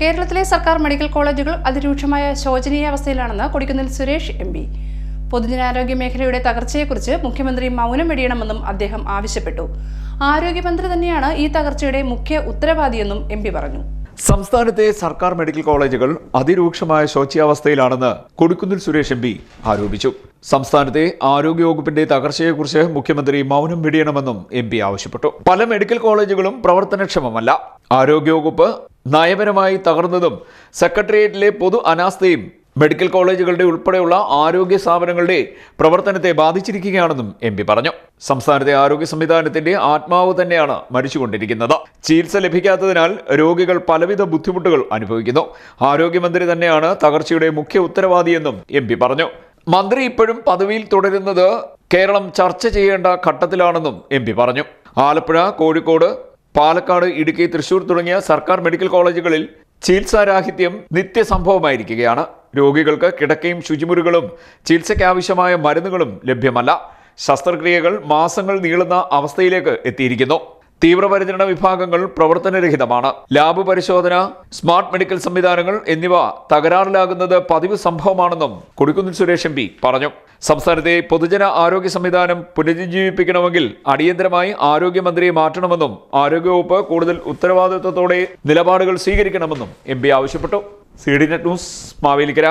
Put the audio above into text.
കേരളത്തിലെ സർക്കാർ മെഡിക്കൽ കോളേജുകൾ അതിരൂക്ഷമായ ശോചനീയാവസ്ഥയിലാണെന്ന് കൊടിക്കുന്നിൽ സുരേഷ് എം പി. പൊതുജനാരോഗ്യ മേഖലയുടെ തകർച്ചയെക്കുറിച്ച് മുഖ്യമന്ത്രി മൗനം വെടിയണമെന്നും അദ്ദേഹം ആവശ്യപ്പെട്ടു. ആരോഗ്യമന്ത്രി തന്നെയാണ് ഈ തകർച്ചയുടെ മുഖ്യ ഉത്തരവാദിയെന്നും എം പറഞ്ഞു. സംസ്ഥാനത്തെ സർക്കാർ മെഡിക്കൽ കോളേജുകൾ അതിരൂക്ഷമായ ശോച്യാവസ്ഥയിലാണെന്ന് കൊടിക്കുന്നിൽ സുരേഷ് എം പി ആരോപിച്ചു. സംസ്ഥാനത്തെ ആരോഗ്യവകുപ്പിന്റെ തകർച്ചയെക്കുറിച്ച് മുഖ്യമന്ത്രി മൗനം വെടിയണമെന്നും എം പി ആവശ്യപ്പെട്ടു. പല മെഡിക്കൽ കോളേജുകളും പ്രവർത്തനക്ഷമമല്ല. ആരോഗ്യവകുപ്പ് നയപരമായി തകർന്നതും സെക്രട്ടേറിയറ്റിലെ പൊതു അനാസ്ഥയും മെഡിക്കൽ കോളേജുകളുടെ ഉൾപ്പെടെയുള്ള ആരോഗ്യ സ്ഥാപനങ്ങളുടെ പ്രവർത്തനത്തെ ബാധിച്ചിരിക്കുകയാണെന്നും എം പി പറഞ്ഞു. സംസ്ഥാനത്തെ ആരോഗ്യ സംവിധാനത്തിന്റെ ആത്മാവ് തന്നെയാണ് മരിച്ചുകൊണ്ടിരിക്കുന്നത്. ചികിത്സ ലഭിക്കാത്തതിനാൽ രോഗികൾ പലവിധ ബുദ്ധിമുട്ടുകൾ അനുഭവിക്കുന്നു. ആരോഗ്യമന്ത്രി തന്നെയാണ് തകർച്ചയുടെ മുഖ്യ ഉത്തരവാദിയെന്നും എം പി പറഞ്ഞു. മന്ത്രി ഇപ്പോഴും പദവിയിൽ തുടരുന്നത് കേരളം ചർച്ച ചെയ്യേണ്ട ഘട്ടത്തിലാണെന്നും എം പി പറഞ്ഞു. ആലപ്പുഴ കോഴിക്കോട് പാലക്കാട് ഇടുക്കി തൃശൂർ തുടങ്ങിയ സർക്കാർ മെഡിക്കൽ കോളേജുകളിൽ ചികിത്സാരാഹിത്യം നിത്യസംഭവമായിരിക്കുകയാണ്. രോഗികൾക്ക് കിടക്കയും ശുചിമുറികളും ചികിത്സയ്ക്കാവശ്യമായ മരുന്നുകളും ലഭ്യമല്ല. ശസ്ത്രക്രിയകൾ മാസങ്ങൾ നീളുന്ന അവസ്ഥയിലേക്ക് എത്തിയിരിക്കുന്നു. തീവ്രപരിചരണ വിഭാഗങ്ങൾ പ്രവർത്തനരഹിതമാണ്. ലാബ് പരിശോധന സ്മാർട്ട് മെഡിക്കൽ സംവിധാനങ്ങൾ എന്നിവ തകരാറിലാകുന്നത് പതിവ് സംഭവമാണെന്നും കൊടിക്കുന്നിൽ സുരേഷ് എം പറഞ്ഞു. സംസ്ഥാനത്തെ പൊതുജന ആരോഗ്യ സംവിധാനം പുനരുജ്ജീവിപ്പിക്കണമെങ്കിൽ അടിയന്തരമായി ആരോഗ്യമന്ത്രിയെ മാറ്റണമെന്നും ആരോഗ്യവകുപ്പ് കൂടുതൽ ഉത്തരവാദിത്വത്തോടെ നിലപാടുകൾ സ്വീകരിക്കണമെന്നും എം ആവശ്യപ്പെട്ടു. C D net news Mavelikara.